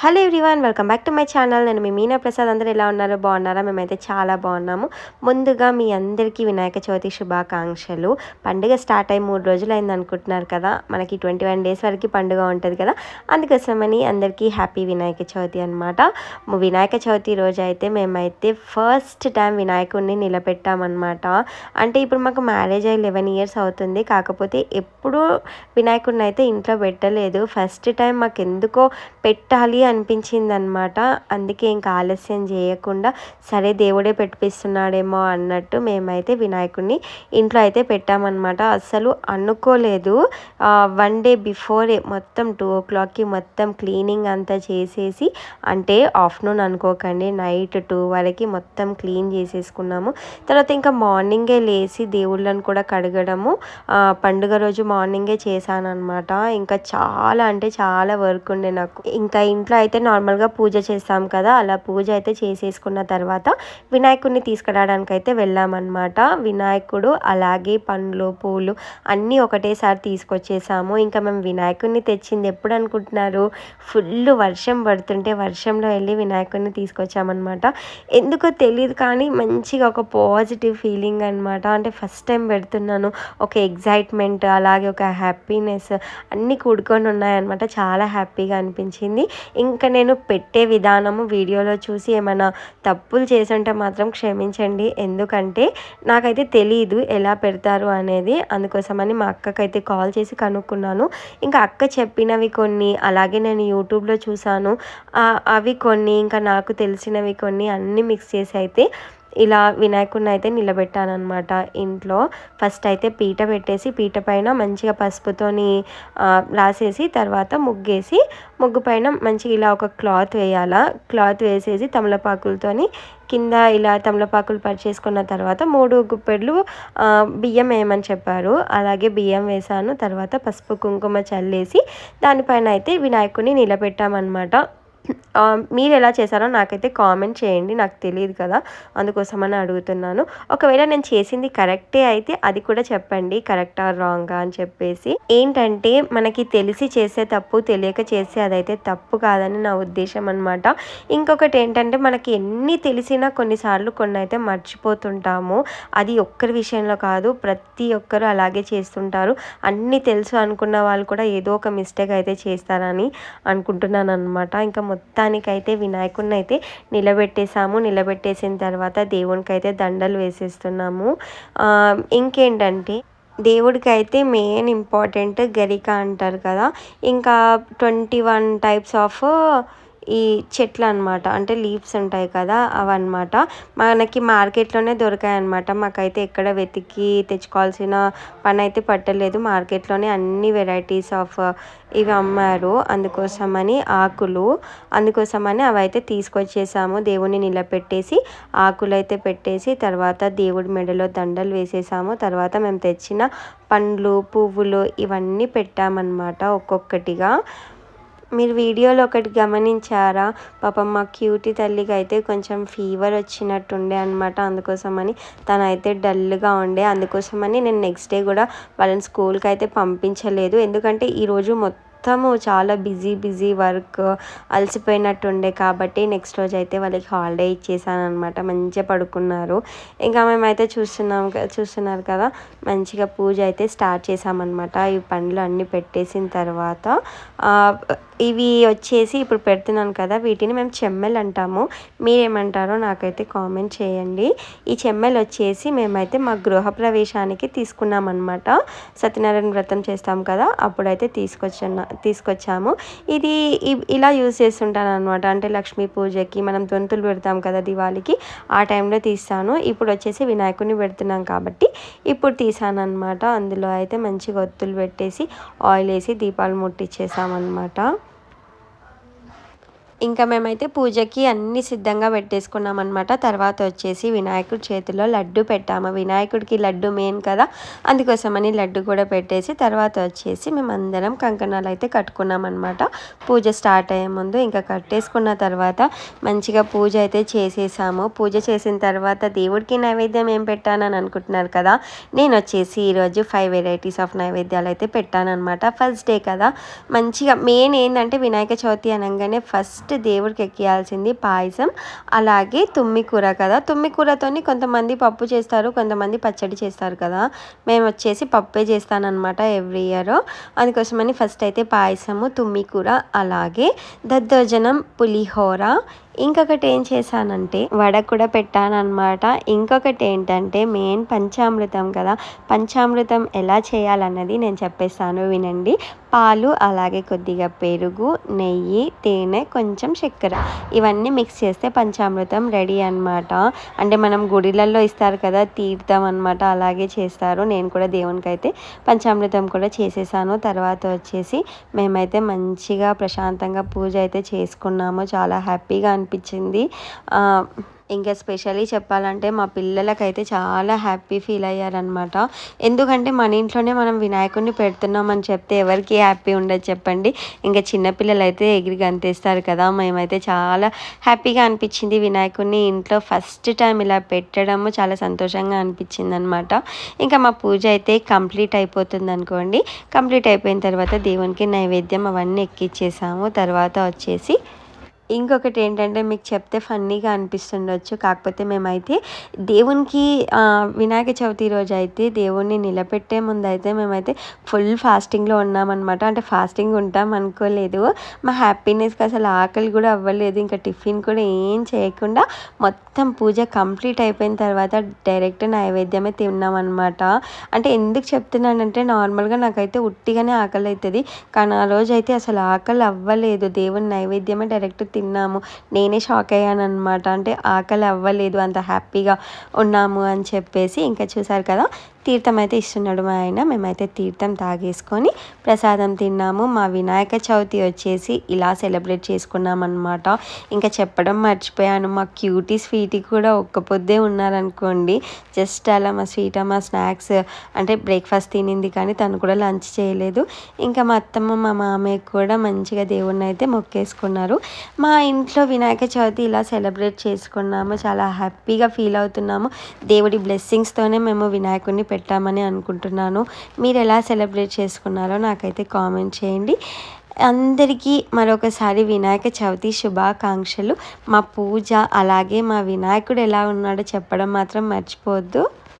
Hello everyone welcome back to my channel. నేను మీ మీనా ప్రసాద్. అందరూ ఎలా ఉన్నారో? బాగున్నారా? మేమైతే చాలా బాగున్నాము. ముందుగా మీ అందరికీ వినాయక చవితి శుభాకాంక్షలు. పండుగ స్టార్ట్ అయ్యి మూడు రోజులు అయింది అనుకుంటున్నారు కదా? మనకి ట్వంటీ వన్ డేస్ వరకు పండుగ ఉంటుంది కదా? అందుకోసమని అందరికీ హ్యాపీ వినాయక చవితి అనమాట వినాయక చవితి రోజు అయితే మేమైతే ఫస్ట్ టైం వినాయకుడిని నిలబెట్టామన్నమాట. అంటే ఇప్పుడు మాకు మ్యారేజ్ అయ్యి లెవెన్ ఇయర్స్ అవుతుంది. కాకపోతే ఎప్పుడూ వినాయకుడిని అయితే ఇంట్లో పెట్టలేదు. ఫస్ట్ టైం మాకు ఎందుకో పెట్టాలి అనిపించింది అనమాట అందుకే ఇంకా ఆలస్యం చేయకుండా సరే దేవుడే పెట్టిస్తున్నాడేమో అన్నట్టు మేమైతే వినాయకుడిని ఇంట్లో అయితే పెట్టామన్నమాట అస్సలు అనుకోలేదు. వన్ డే బిఫోరే మొత్తం టూ ఓ క్లాక్కి మొత్తం క్లీనింగ్ అంతా చేసేసి అంటే ఆఫ్టర్నూన్ అనుకోకండి నైట్ టూ వరకు మొత్తం క్లీన్ చేసేసుకున్నాము. తర్వాత ఇంకా మార్నింగే లేచి దేవుళ్ళని కూడా కడగడము పండుగ రోజు మార్నింగే చేశాను అనమాట ఇంకా చాలా అంటే చాలా వర్క్ ఉండే నాకు. ఇంకా ఇంట్లో అయితే నార్మల్గా పూజ చేస్తాం కదా అలా పూజ అయితే చేసేసుకున్న తర్వాత వినాయకుడిని తీసుకురావడానికి అయితే వెళ్ళామన్నమాట. వినాయకుడు అలాగే పండ్లు పూలు అన్నీ ఒకటేసారి తీసుకొచ్చేసాము. ఇంకా మేము వినాయకుడిని తెచ్చింది ఎప్పుడు అనుకుంటున్నారు? ఫుల్ వర్షం పడుతుంటే వర్షంలో వెళ్ళి వినాయకుడిని తీసుకొచ్చామన్నమాట. ఎందుకో తెలియదు కానీ మంచిగా ఒక పాజిటివ్ ఫీలింగ్ అనమాట అంటే ఫస్ట్ టైం పెడుతున్నాను. ఒక ఎగ్జైట్మెంట్ అలాగే ఒక హ్యాపీనెస్ అన్నీ కూడుకొని ఉన్నాయన్నమాట. చాలా హ్యాపీగా అనిపించింది. ఇంకా నేను పెట్టే విధానము వీడియోలో చూసి ఏమైనా తప్పులు చేసుంటే మాత్రం క్షమించండి. ఎందుకంటే నాకైతే తెలియదు ఎలా పెడతారు అనేది. అందుకోసమని మా అక్కకైతే కాల్ చేసి కనుక్కున్నాను. ఇంకా అక్క చెప్పినవి కొన్ని అలాగే నేను యూట్యూబ్లో చూసాను అవి కొన్ని ఇంకా నాకు తెలిసినవి కొన్ని అన్నీ మిక్స్ చేసి అయితే ఇలా వినాయకుడిని అయితే నిలబెట్టానమాట ఇంట్లో. ఫస్ట్ అయితే పీట పెట్టేసి పీట పైన మంచిగా పసుపుతోని రాసేసి తర్వాత ముగ్గేసి ముగ్గు పైన మంచిగా ఇలా ఒక క్లాత్ వేయాలా. క్లాత్ వేసేసి తమలపాకులతోని కింద ఇలా తమలపాకులు పరిచేసుకున్న తర్వాత మూడు గుప్పెడ్లు బియ్యం వేయమని చెప్పారు. అలాగే బియ్యం వేసాను తర్వాత పసుపు కుంకుమ చల్లేసి దానిపైన అయితే వినాయకుడిని నిలబెట్టామన్నమాట. Um, మీరు ఎలా చేశారో నాకైతే కామెంట్ చేయండి నాకు తెలియదు కదా అందుకోసమని అడుగుతున్నాను. ఒకవేళ నేను చేసింది కరెక్టే అయితే అది కూడా చెప్పండి కరెక్టా రాంగా అని చెప్పేసి. ఏంటంటే మనకి తెలిసి చేసే తప్పు తెలియక చేసే అదైతే తప్పు కాదని నా ఉద్దేశం అనమాట ఇంకొకటి ఏంటంటే మనకి ఎన్ని తెలిసినా కొన్నిసార్లు కొన్ని అయితే మర్చిపోతుంటాము. అది ఒక్కరి విషయంలో కాదు ప్రతి ఒక్కరు అలాగే చేస్తుంటారు. అన్నీ తెలుసు అనుకున్న వాళ్ళు కూడా ఏదో ఒక మిస్టేక్ అయితే చేస్తారని అనుకుంటున్నాను అనమాట ఇంకా మొత్తానికైతే వినాయకుడిని అయితే నిలబెట్టేసాము నిలబెట్టేసిన తర్వాత దేవునికి అయితే దండలు వేసేస్తున్నాము. ఇంకేంటంటే దేవుడికి అయితే మెయిన్ ఇంపార్టెంట్ గరిక అంటారు కదా. ఇంకా ట్వంటీ వన్ టైప్స్ ఆఫ్ ఈ చెట్లు అనమాట అంటే లీవ్స్ ఉంటాయి కదా అవన్నమాట. మనకి మార్కెట్లోనే దొరికాయి అనమాట మాకైతే ఎక్కడ వెతికి తెచ్చుకోవాల్సిన పని అయితే పట్టలేదు. మార్కెట్లోనే అన్ని వెరైటీస్ ఆఫ్ ఇవి అమ్మారు. అందుకోసమని ఆకులు అందుకోసమని అవి అయితే తీసుకొచ్చేసాము. దేవుని నిలబెట్టేసి ఆకులు అయితే పెట్టేసి తర్వాత దేవుడి మెడలో దండలు వేసేసాము. తర్వాత మేము తెచ్చిన పండ్లు పువ్వులు ఇవన్నీ పెట్టామన్నమాట ఒక్కొక్కటిగా. మీరు వీడియోలో ఒకటి గమనించారా? పాపం మా క్యూటీ తల్లికి అయితే కొంచెం ఫీవర్ వచ్చినట్టుండే అనమాట అందుకోసమని. తనైతే డల్గా ఉండే. అందుకోసమని నేను నెక్స్ట్ డే కూడా వాళ్ళని స్కూల్కి అయితే పంపించలేదు. ఎందుకంటే ఈరోజు మొత్తం మొత్తము చాలా బిజీ బిజీ వర్క్ అలసిపోయినట్టుండే కాబట్టి నెక్స్ట్ రోజు అయితే వాళ్ళకి హాలిడే ఇచ్చేసాను అనమాట మంచిగా పడుకున్నారు. ఇంకా మేమైతే చూస్తున్నాం చూస్తున్నారు కదా మంచిగా పూజ అయితే స్టార్ట్ చేసామన్నమాట ఈ పండ్లు అన్నీ పెట్టేసిన తర్వాత ఇవి వచ్చేసి ఇప్పుడు పెడుతున్నాను కదా వీటిని మేము చెమ్మెలు అంటాము. మీరేమంటారో నాకైతే కామెంట్ చేయండి. ఈ చెమ్మెలు వచ్చేసి మేమైతే మా గృహప్రవేశానికి తీసుకున్నాం అనమాట సత్యనారాయణ వ్రతం చేస్తాం కదా అప్పుడైతే తీసుకొచ్చిన తీసుకొచ్చాము. ఇది ఇలా యూజ్ చేస్తుంటాను అనమాట అంటే లక్ష్మీ పూజకి మనం దొంతులు పెడతాం కదా దివాళికి ఆ టైంలో తీస్తాను. ఇప్పుడు వచ్చేసి వినాయకుడిని పెడుతున్నాం కాబట్టి ఇప్పుడు తీసాను అనమాట అందులో అయితే మంచిగా ఒత్తులు పెట్టేసి ఆయిల్ వేసి దీపాలు ముట్టించేసామన్నమాట ఇంకా మేమైతే పూజకి అన్ని సిద్ధంగా పెట్టేసుకున్నాం అనమాట తర్వాత వచ్చేసి వినాయకుడి చేతిలో లడ్డు పెట్టాము. వినాయకుడికి లడ్డు మెయిన్ కదా. అందుకోసమని లడ్డు కూడా పెట్టేసి తర్వాత వచ్చేసి మేమందరం కంకణాలు అయితే కట్టుకున్నాం అనమాట పూజ స్టార్ట్ అయ్యే ముందు ఇంకా కట్టేసుకున్న తర్వాత మంచిగా పూజ అయితే చేసేసాము. పూజ చేసిన తర్వాత దేవుడికి నైవేద్యం ఏం పెట్టానని అనుకుంటున్నారు కదా? నేను వచ్చేసి ఈరోజు ఫైవ్ వెరైటీస్ ఆఫ్ నైవేద్యాలు అయితే పెట్టాను అనమాట ఫస్ట్ డే కదా. మంచిగా మెయిన్ ఏంటంటే వినాయక చవితి అనగానే ఫస్ట్ ఫస్ట్ దేవుడికి ఎక్కియాల్సింది పాయసం అలాగే తుమ్మి కూర కదా. తుమ్మి కూరతోని కొంతమంది పప్పు చేస్తారు కొంతమంది పచ్చడి చేస్తారు కదా. మేము వచ్చేసి పప్పే చేస్తానన్నమాట ఎవ్రీ ఇయర్. అందుకోసమని ఫస్ట్ అయితే పాయసము తుమ్మి కూర అలాగే దద్దోజనం పులిహోర ఇంకొకటి ఏం చేశానంటే వడ కూడా పెట్టానమాట ఇంకొకటి ఏంటంటే మెయిన్ పంచామృతం కదా. పంచామృతం ఎలా చేయాలన్నది నేను చెప్పేస్తాను వినండి. పాలు అలాగే కొద్దిగా పెరుగు నెయ్యి తేనె కొంచెం చక్కెర. ఇవన్నీ మిక్స్ చేస్తే పంచామృతం రెడీ అనమాట అంటే మనం గుడిలలో ఇస్తారు కదా తీర్థం అనమాట అలాగే చేస్తారు. నేను కూడా దేవునికి అయితే పంచామృతం కూడా చేసేసాను. తర్వాత వచ్చేసి మేమైతే మంచిగా ప్రశాంతంగా పూజ అయితే చేసుకున్నాము. చాలా హ్యాపీగా అనిపించింది. ఇంకా స్పెషల్లీ చెప్పాలంటే మా పిల్లలకైతే చాలా హ్యాపీ ఫీల్ అయ్యారనమాట ఎందుకంటే మన ఇంట్లోనే మనం వినాయకుడిని పెడుతున్నామని చెప్తే ఎవరికి హ్యాపీ ఉండదు చెప్పండి. ఇంకా చిన్నపిల్లలు అయితే ఎగిరి గంతేస్తారు కదా. మేమైతే చాలా హ్యాపీగా అనిపించింది వినాయకుడిని ఇంట్లో ఫస్ట్ టైం ఇలా పెట్టడము చాలా సంతోషంగా అనిపించింది అనమాట ఇంకా మా పూజ అయితే కంప్లీట్ అయిపోతుంది అనుకోండి. కంప్లీట్ అయిపోయిన తర్వాత దేవునికి నైవేద్యం అవన్నీ ఎక్కిచ్చేసాము. తర్వాత వచ్చేసి ఇంకొకటి ఏంటంటే మీకు చెప్తే ఫన్నీగా అనిపిస్తుండొచ్చు. కాకపోతే మేమైతే దేవునికి వినాయక చవితి రోజు అయితే దేవుణ్ణి నిలబెట్టే ముందు అయితే మేమైతే ఫుల్ ఫాస్టింగ్లో ఉన్నామన్నమాట. అంటే ఫాస్టింగ్ ఉంటాం అనుకోలేదు. మా హ్యాపీనెస్కి అసలు ఆకలి కూడా అవ్వలేదు. ఇంకా టిఫిన్ కూడా ఏం చేయకుండా మొత్తం పూజ కంప్లీట్ అయిపోయిన తర్వాత డైరెక్ట్ నైవేద్యమే తిన్నామన్నమాట. అంటే ఎందుకు చెప్తున్నానంటే నార్మల్గా నాకైతే ఉట్టిగానే ఆకలి అవుతుంది కానీ ఆ రోజు అయితే అసలు ఆకలి అవ్వలేదు దేవుని నైవేద్యమే డైరెక్ట్ తిన్నాము. నేనే షాక్ అయ్యాను అనమాట అంటే ఆకలి అవ్వలేదు అంత హ్యాపీగా ఉన్నాము అని చెప్పేసి ఇంకా చూసారు కదా. తీర్థం అయితే ఇస్తున్నాడు మా ఆయన. మేమైతే తీర్థం తాగేసుకొని ప్రసాదం తిన్నాము. మా వినాయక చవితి వచ్చేసి ఇలా సెలబ్రేట్ చేసుకున్నామన్నమాట. ఇంకా చెప్పడం మర్చిపోయాను. మా క్యూటీ స్వీటీ కూడా ఒక్క పొద్దే ఉన్నారనుకోండి. జస్ట్ అలా మా స్వీట్ మా స్నాక్స్ అంటే బ్రేక్ఫాస్ట్ తినింది కానీ తను కూడా లంచ్ చేయలేదు. ఇంకా మా అత్తమ్మ మా మామయ్య కూడా మంచిగా దేవుణ్ణి అయితే మొక్కేసుకున్నారు. మా ఇంట్లో వినాయక చవితి ఇలా సెలబ్రేట్ చేసుకున్నాము. చాలా హ్యాపీగా ఫీల్ అవుతున్నాము. దేవుడి బ్లెస్సింగ్స్తోనే మేము వినాయకుడిని పెట్టామని అనుకుంటున్నాను. మీరు ఎలా సెలబ్రేట్ చేసుకున్నారో నాకైతే కామెంట్ చేయండి. అందరికీ మరొకసారి వినాయక చవితి శుభాకాంక్షలు. మా పూజ అలాగే మా వినాయకుడు ఎలా ఉన్నాడో చెప్పడం మాత్రం మర్చిపోవద్దు.